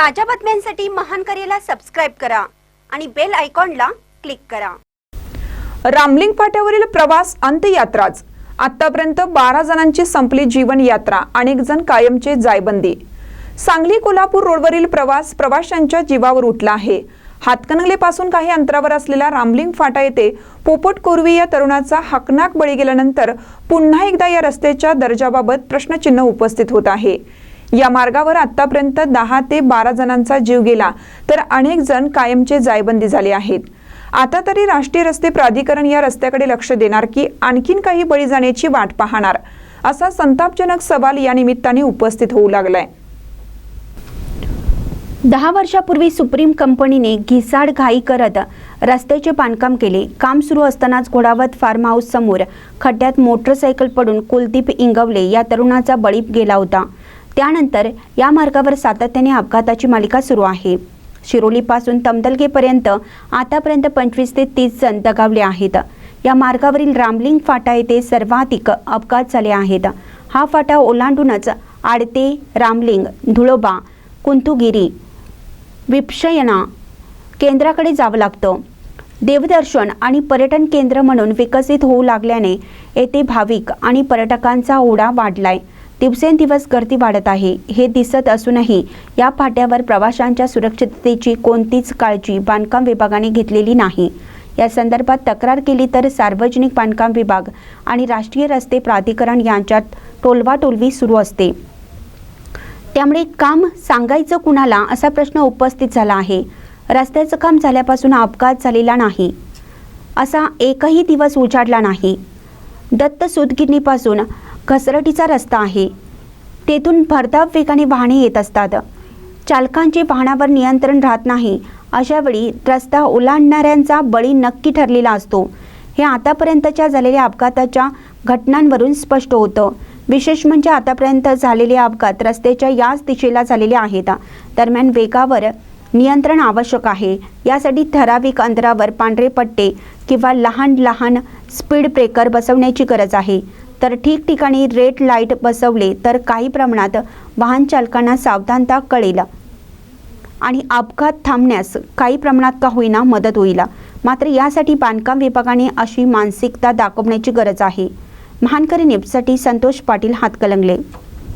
ताज्या बातम्यांसाठी महान करेला सबस्क्राईब करा आणि बेल आयकॉनला क्लिक करा. रामलिंग फाट्यावरील प्रवास अंत्ययात्राच. आतापर्यंत बारा जणांची संपली जीवन यात्रा अनेक जण कायमचे जायबंदी. सांगली कोल्हापूर रोडवरील प्रवास प्रवाशांच्या जीवावर उठला आहे. हातकणंगलेपासून काही अंतरावर असलेला रामलिंग फाटा येथे पोपट कोरवी या तरुणाचा हकनाक बळी गेल्यानंतर पुन्हा एकदा या रस्त्याच्या दर्जाबाबत प्रश्नचिन्ह उपस्थित होत आहे. या मार्गावर आतापर्यंत दहा ते बारा जणांचा जीव गेला तर अनेक जण कायमचे जायबंदी झाले आहेत. आता तरी राष्ट्रीय रस्ते प्राधिकरण या रस्त्याकडे लक्ष देणार की आणखीन काही बळी जाण्याची वाट पाहणार असा संतापजनक सवाल या निमित्ताने उपस्थित होऊ लागलाय. दहा वर्षापूर्वी सुप्रीम कंपनीने घिसाड घाई करत रस्त्याचे बांधकाम केले. काम सुरू असतानाच घोडावत फार्म हाऊस समोर खड्ड्यात मोटरसायकल पडून कुलदीप इंगवले या तरुणाचा बळी गेला होता. त्यानंतर या मार्गावर सातत्याने अपघाताची मालिका सुरू आहे. शिरोलीपासून तमदलगेपर्यंत आतापर्यंत पंचवीस ते तीस जण दगावले आहेत. या मार्गावरील रामलिंग फाटा येथे सर्वाधिक अपघात झाले आहेत. हा फाटा ओलांडूनच आडते रामलिंग धुळोबा कुंतुगिरी विपशयना केंद्राकडे जावं लागतं. देवदर्शन आणि पर्यटन केंद्र म्हणून विकसित होऊ लागल्याने येथे भाविक आणि पर्यटकांचा ओढा वाढलाय. दिवसेंदिवस गर्दी वाढत आहे. हे दिसत असूनही या फाट्यावर प्रवाशांच्या सुरक्षिततेची कोणतीच काळजी बांधकाम विभागाने घेतलेली नाही. या संदर्भात तक्रार केली तर सार्वजनिक बांधकाम विभाग आणि राष्ट्रीय रस्ते प्राधिकरण यांच्यात टोलवाटोलवी सुरू असते. त्यामुळे काम सांगायचं कुणाला असा प्रश्न उपस्थित झाला आहे. रस्त्याचं काम झाल्यापासून अपघात झालेला नाही. असा एकही दिवस उजाडला नाही. दत्त सुदगिरणीपासून घसरटीचा रस्ता आहे. तेथून भरधाव वेगाने वाहने येत असतात. चालकांचे वाहनावर नियंत्रण राहत नाही. अशावेळी रस्ता ओलांडणाऱ्यांचा बळी नक्की ठरलेला असतो. हे आतापर्यंतच्या झालेल्या अपघाताच्या घटनांवरून स्पष्ट होतं. विशेष म्हणजे आतापर्यंत झालेले अपघात रस्त्याच्या याच दिशेला झालेले आहेत. दरम्यान वेगावर नियंत्रण आवश्यक आहे. यासाठी ठराविक अंतरावर पांढरे पट्टे किंवा लहान लहान स्पीड ब्रेकर बसवण्याची गरज आहे. तर ठिकठिकाणी रेड लाइट बसवले तर काही प्रमाणात वाहन चालकांना सावधानता कळेल. आणि अपघात थांबण्यास काही प्रमाणात का होईना मदत होईल. मात्र यासाठी बांधकाम विभागाने अशी मानसिकता दाखवण्याची गरज आहे. महानकरी न्यूजसाठी संतोष पाटील हातकलंगले.